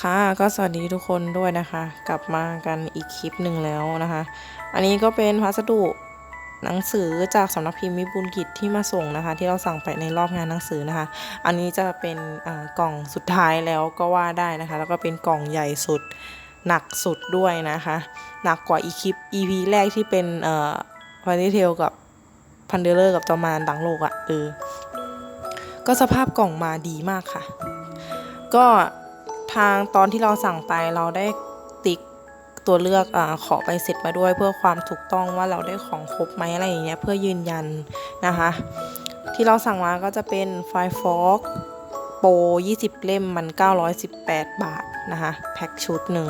ค่ะก็สวัสดีทุกคนด้วยนะคะ กลับมากันอีกคลิปหนึ่งแล้วนะคะ อันนี้ก็เป็นพัสดุหนังสือจากสำนักพิมพ์มิบุญกิจที่มาส่งนะคะ ที่เราสั่งไปในรอบงานหนังสือนะคะ อันนี้จะเป็นกล่องสุดท้ายแล้วก็ว่าได้นะคะ แล้วก็เป็นกล่องใหญ่สุดหนักสุดด้วยนะคะ หนักกว่าอีคลิป EP แรกที่เป็นเอ่อฟาริเทลกับพันเดเลอร์กับตอมานดังโลกอะ่ะเออก็สภาพกล่องมาดีมากค่ะ ก็ ทางตอนที่เราสั่งไปเราได้ติ๊กตัวเลือกอขอไปเสร็จมาด้วยเพื่อความถูกต้องว่าเราได้ของครบไหมอะไรอย่างเงี้ยเพื่อยืนยันนะคะ ที่เราสั่งมาก็จะเป็นไฟฟอกโปร20 เล่มมัน 918 บาทนะคะ แพ็คชุดหนึ่ง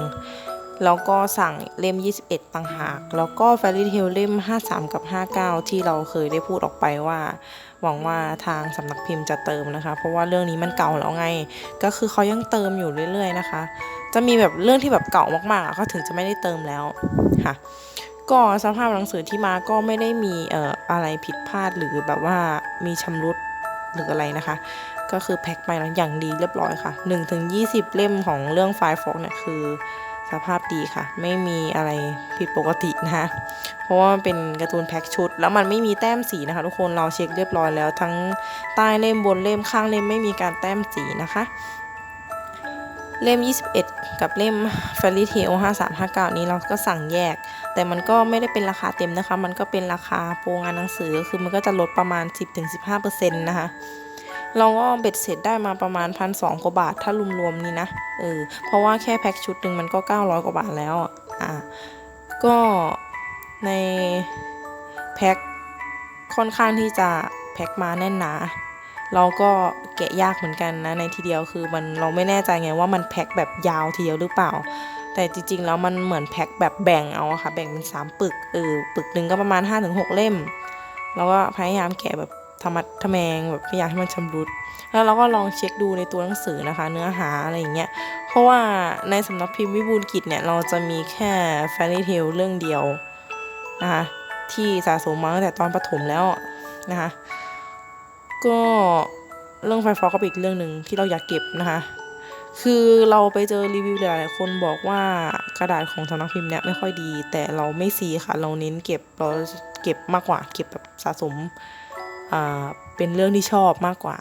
แล้วก็สั่งเล่ม 21 ต่างหาก แล้วก็ Fairy Tail เล่ม 53 กับ 59 ที่เราเคยได้พูดออกไปว่า หวังว่าทางสำนักพิมพ์จะเติมนะคะ เพราะว่าเรื่องนี้มันเก่าแล้วไง ก็คือเขายังเติมอยู่เรื่อยๆนะคะ จะมีแบบเรื่องที่แบบเก่ามากๆก็ถึงจะไม่ได้เติมแล้วค่ะ ก็สภาพหนังสือที่มาก็ไม่ได้มีเอ่ออะไรผิดพลาดหรือแบบว่ามีชำรุดหรืออะไรนะคะ ก็คือแพ็คไปแล้วอย่างดีเรียบร้อยค่ะ1ถึง20 เล่มของเรื่องไฟฟอกเนี่ยคือ สภาพดีค่ะ ไม่มีอะไรผิดปกตินะคะเพราะว่ามันเป็นการ์ตูนแพ็คชุด แล้วมันไม่มีแต้มสีนะคะ ทุกคนเราเช็คเรียบร้อยแล้ว ทั้งใต้เล่มบนเล่มข้างเล่มไม่มีการแต้มสีนะคะ เล่ม 21 กับเล่ม Fairy Tail 5359 นี้เราก็สั่งแยก แต่มันก็ไม่ได้เป็นราคาเต็มนะคะ มันก็เป็นราคาโปรงานหนังสือคือมันก็จะลดประมาณ 10-15%นะคะ เราก็เบ็ดเสร็จได้มาประมาณพันสองกว่าบาทถ้ารวมๆนี่นะเออเพราะว่าแค่แพ็คชุดหนึ่งมันก็ 900 กว่าบาทแล้วอะก็ในแพ็คค่อนข้างที่จะแพ็คมาแน่นหนาเราก็แกะยากเหมือนกันนะในทีเดียวคือมันเราไม่แน่ใจไงว่ามันแพ็คแบบยาวทีเดียวหรือเปล่า แต่จริงๆแล้วมันเหมือนแพ็คแบบแบ่งเอาค่ะ แบ่งเป็น3ปึกเออปึกหนึ่งก็ประมาณ 5-6 เล่ม แล้วก็พยายามแกะแบบ ธรรมะทแมงแบบพยายามให้มันชำรุด แล้วเราก็ลองเช็คดูในตัวหนังสือนะคะ เนื้อหาอะไรอย่างเงี้ย เพราะว่าในสำนักพิมพ์วิบูลกิจเนี่ยเราจะมีแค่ Fairy Tail เรื่องเดียวนะคะที่สะสมมาตั้งแต่ตอนประถมแล้วนะคะ ก็เรื่องไฟฟอก็เป็นอีกเรื่องหนึ่งที่เราอยากเก็บนะคะ คือเราไปเจอรีวิวหลายๆคนบอกว่ากระดาษของสำนักพิมพ์เนี่ยไม่ค่อยดี แต่เราไม่ซีค่ะ เราเน้นเก็บเราเก็บมากกว่าเก็บแบบสะสม เป็นเรื่องที่ชอบมากกว่า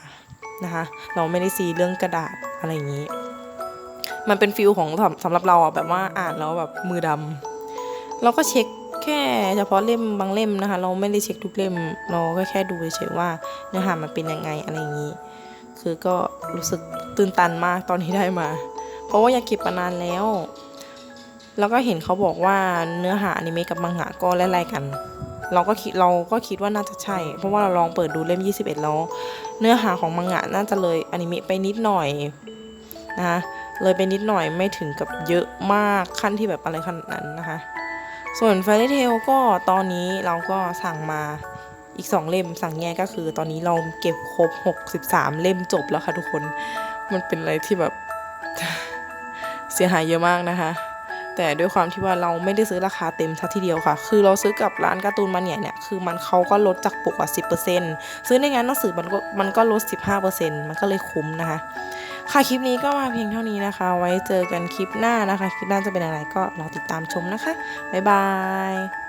นะคะเราไม่ได้ซีเรื่องกระดาษอะไรอย่างนี้ มันเป็นฟิลของสำหรับเราอะแบบว่าอ่านแล้วแบบมือดำเราก็เช็คแค่เฉพาะเล่มบางเล่มนะคะ เราไม่ได้เช็คทุกเล่ม เราก็แค่ดูเฉยๆว่าเนื้อหามันเป็นยังไงอะไรอย่างนี้ คือก็รู้สึกตื่นตันมากตอนที่ได้มา เพราะว่าอยากเก็บมานานแล้ว แล้วก็เห็นเขาบอกว่าเนื้อหาอนิเมะกับมังงะก็ไล่ๆกัน เราก็คิดเราก็คิดว่าน่าจะใช่ เพราะว่าเราลองเปิดดูเล่ม 21 แล้ว เนื้อหาของมังงะน่าจะเลยอนิเมะไปนิดหน่อยนะคะเลยไปนิดหน่อยไม่ถึงกับเยอะมากขั้นที่แบบอะไรขนาดนั้นนะคะ ส่วน Fairy Tail ก็ตอนนี้เราก็สั่งมาอีก 2 เล่มสั่งแยกก็คือ ตอนนี้เราเก็บครบ 63 เล่มจบแล้วค่ะทุกคน มันเป็นอะไรที่แบบ เสียหายเยอะมากนะคะ แต่ด้วยความที่ว่าเราไม่ได้ซื้อราคาเต็มทัทีเดียวค่ะ คือเราซื้อกับร้านการ์ตูนมันใหญ่เนี่ย คือมันเขาก็ลดจากปกว่าสิซื้อในงานหนังสือมันก็มันก็ลด 15%มันก็เลยคุ้มนะคะ ค่ะคลิปนี้ก็มาเพียงเท่านี้นะคะ ไว้เจอกันคลิปหน้านะคะ คลิปหน้าจะเป็นอะไรก็รอติดตามชมนะคะ บ๊ายบาย